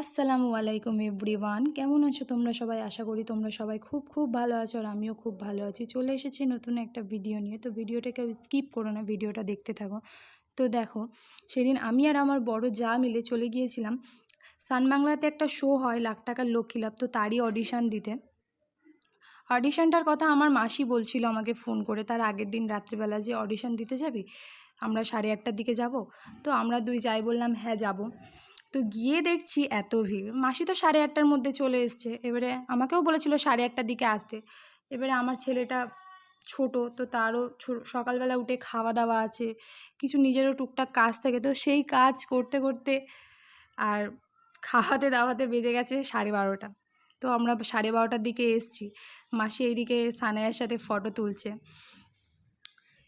আসসালামু আলাইকুম এভরিওয়ান। কেমন আছো তোমরা সবাই? আশা করি তোমরা সবাই খুব খুব ভালো আছো আর আমিও খুব ভালো আছি। চলে এসেছি নতুন একটা ভিডিও নিয়ে। তো ভিডিওটাকে স্কিপ করো না, ভিডিওটা দেখতে থাকো। তো দেখো, সেদিন আমি আর আমার বড় যা মিলে চলে গিয়েছিলাম। সানবাংলাতে একটা শো হয়, লাখ টাকার লক্ষ্মী লাভ, তো তারই অডিশান দিতে। অডিশানটার কথা আমার মাসি বলছিল আমাকে ফোন করে, তার আগের দিন রাত্রিবেলা যে অডিশান দিতে যাবি, আমরা সাড়ে আটটার দিকে যাব। তো আমরা দুই যাই বললাম হ্যাঁ যাব। তো গিয়ে দেখছি এত ভিড়। মাসি তো সাড়ে আটটার মধ্যে চলে এসছে। এবারে আমাকেও বলেছিল সাড়ে আটটার দিকে আসতে। এবারে আমার ছেলেটা ছোট, তো তারও সকালবেলা উঠে খাওয়া দাওয়া আছে, কিছু নিজেরও টুকটাক কাজ থাকে, তো সেই কাজ করতে করতে আর খাওয়াতে, দাওয়াতে বেজে গেছে সাড়ে বারোটা। তো আমরা সাড়ে বারোটার দিকে এসছি। মাসি এইদিকে সানায়ার সাথে ফটো তুলছে।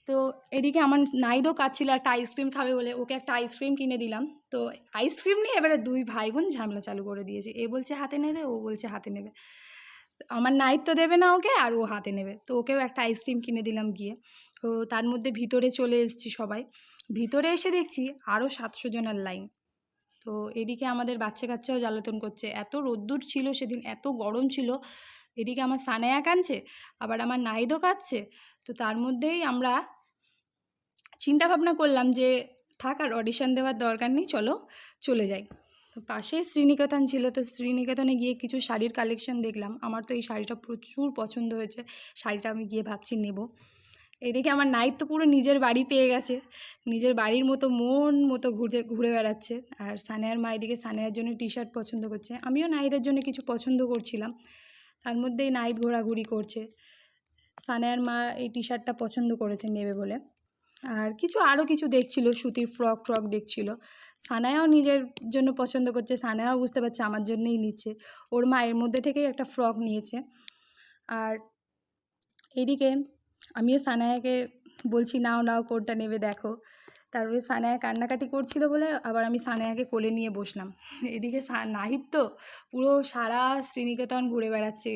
তো এদিকে আমার নাইদও কাজ ছিল একটা আইসক্রিম খাবে বলে, ওকে একটা আইসক্রিম কিনে দিলাম। তো আইসক্রিম নিয়ে এবারে দুই ভাই বোন ঝামেলা চালু করে দিয়েছে। এ বলছে, হাতে নেবে, ও বলছে, হাতে নেবে। আমার নাইট তো দেবে না ওকে, আর ও হাতে নেবে। তো ওকেও একটা আইসক্রিম কিনে দিলাম গিয়ে। তো তার মধ্যে ভিতরে চলে এসেছি সবাই। ভিতরে এসে দেখছি আরও সাতশো জনের লাইন। তো এদিকে আমাদের বাচ্চা কাচ্চাও জ্বালাতন করছে। এত রোদ্দুর ছিল সেদিন, এত গরম ছিল। এদিকে আমার সানায়া কাঁদছে, আবার আমার নাইদও কাঁদছে। তো তার মধ্যেই আমরা চিন্তা ভাবনা করলাম যে থাক আর অডিশন দেওয়ার দরকার নেই, চলো চলে যাই। তো পাশে শ্রীনিকেতন ছিল, তো শ্রীনিকেতনে গিয়ে কিছু শাড়ির কালেকশন দেখলাম। আমার তো এই শাড়িটা প্রচুর পছন্দ হয়েছে, শাড়িটা আমি গিয়ে ভাবছি নেব। এদিকে আমার নাইট তো পুরো নিজের বাড়ি পেয়ে গেছে, নিজের বাড়ির মতো মন মতো ঘুরতে, ঘুরে বেড়াচ্ছে। আর সানেয়ার মা এদিকে সানেয়ার জন্য টি শার্ট পছন্দ করছে। আমিও নাইদের জন্য কিছু পছন্দ করছিলাম। তার মধ্যেই নাইট ঘোরাঘুরি করছে। সানেয়ার মা এই টি শার্টটা পছন্দ করেছে নেবে বলে। আর কিছু আরও কিছু দেখছিল, সুতির ফ্রক ট্রক দেখছিল। সানায়াও নিজের জন্য পছন্দ করছে, সানায়াও বুঝতে পারছে আমার জন্যই নিচ্ছে। ওর মা এর মধ্যে থেকেই একটা ফ্রক নিয়েছে। আর এদিকে আমিও সানায়াকে বলছি, নাও নাও, কোনটা নেবে দেখো। তারপরে সানায়া কান্নাকাটি করছিল বলে আবার আমি সানায়াকে কোলে নিয়ে বসলাম। এদিকে নাহিদ তো পুরো সারা শ্রীনিকেতন ঘুরে বেড়াচ্ছে।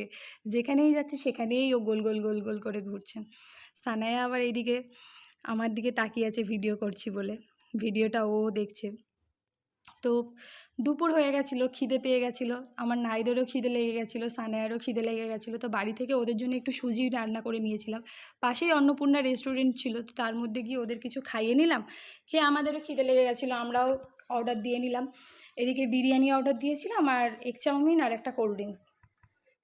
যেখানেই যাচ্ছে সেখানেই ও গোল গোল গোল গোল করে ঘুরছে। সানায়া আবার এইদিকে আমার দিকে তাকিয়ে আছে ভিডিও করছি বলে। ভিডিওটা ও দেখছে। তো দুপুর হয়ে গেছিল, খিদে পেয়ে গেছিল। আমার নাইদেরও খিদে লেগে গেছিল সানায়ারও খিদে লেগে গেছিল। তো বাড়ি থেকে ওদের জন্য একটু সুজি রান্না করে নিয়েছিলাম। পাশেই অন্নপূর্ণা রেস্টুরেন্ট ছিল, তো তার মধ্যে গিয়ে ওদের কিছু খাইয়ে নিলাম। খেয়ে আমাদেরও খিদে লেগে গেছিল, আমরাও অর্ডার দিয়ে নিলাম। এদিকে বিরিয়ানি অর্ডার দিয়েছিলাম আর এক চাউমিন আর একটা কোল্ড ড্রিঙ্কস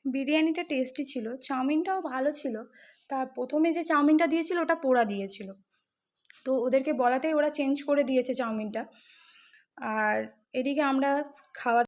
বিরিয়ানিটা টেস্টি ছিল, চাউমিনটাও ভালো ছিল। তার প্রথমে যে চাউমিনটা দিয়েছিল, ওটা পোড়া দিয়েছিল। তো ওদেরকে বলাতেই ওরা চেঞ্জ করে দিয়েছে চাউমিনটা। আর এদিকে আমরা খাওয়া